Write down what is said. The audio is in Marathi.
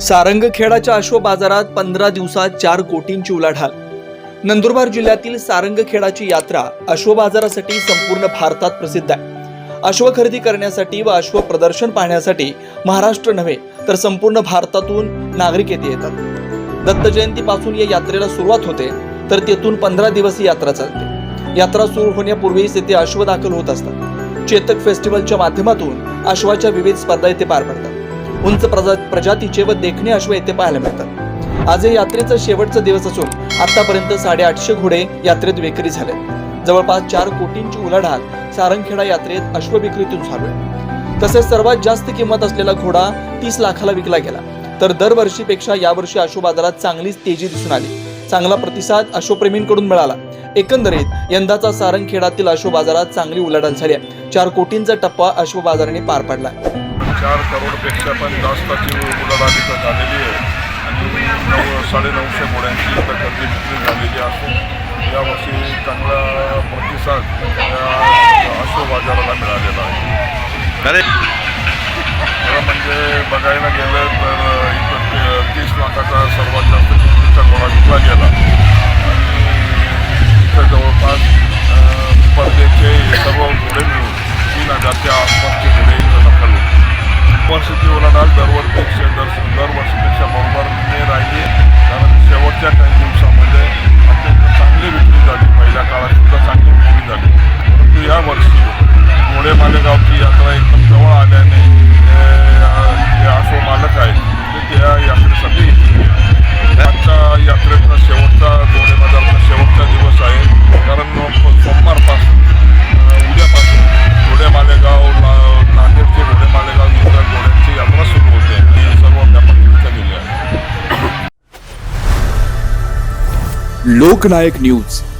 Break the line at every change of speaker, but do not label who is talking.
सारंगखेडाच्या अश्व बाजारात पंधरा दिवसात चार कोटींची उलाढाल. नंदुरबार जिल्ह्यातील सारंगखेडाची यात्रा अश्व बाजारासाठी संपूर्ण भारतात प्रसिद्ध आहे. अश्व खरेदी करण्यासाठी व अश्व प्रदर्शन पाहण्यासाठी महाराष्ट्र नव्हे तर संपूर्ण भारतातून नागरिक येथे येतात. दत्त जयंतीपासून या यात्रेला सुरुवात होते तर तेथून पंधरा दिवस ही यात्रा चालते. यात्रा सुरू होण्यापूर्वीच येथे अश्व दाखल होत असतात. चेतक फेस्टिवलच्या माध्यमातून अश्वाच्या विविध स्पर्धा येथे पार पडतात. उंच प्रजा प्रजातीचे व देखणे अश्व येथे पाहायला मिळतात. आज हे यात्रेचा शेवटचा दिवस असून आतापर्यंत साडेआठशे घोडे यात्रेत विक्री झाले जवळपास चार कोटींची उलाढाल सारंगखेडा यात्रेत अश्व विक्रीतून चालू आहे. तसेच सर्वात जास्त किंमत असलेला घोडा तीस लाखाला विकला गेला. तर दरवर्षीपेक्षा यावर्षी अश्व बाजारात चांगलीच तेजी दिसून आली. चांगला प्रतिसाद अश्वप्रेमींकडून मिळाला. एकंदरीत यंदाचा सारंगखेडातील अश्व बाजारात चांगली उलाढाल झाली आहे. चार कोटींचा टप्पा अश्व बाजाराने पार पडला
चार करोडपेक्षा पण जास्ताची उलाढाल इथं झालेली आहे. आणि नऊ साडेनऊशे घोड्यांची इथं खरेदी विक्री झालेली असून यावर्षी चांगला प्रतिसाद या अश्व बाजाराला मिळालेला आहे. खरं म्हणजे बघायला गेलं तर इथं तीस लाखाचा सर्वात जास्त किमतीचा घोडा विकला गेला. आणि इथं जवळपास स्पर्धेचे सर्व घोडे मिळून तीन हजारच्या आसपासचे
लोकनायक न्यूज.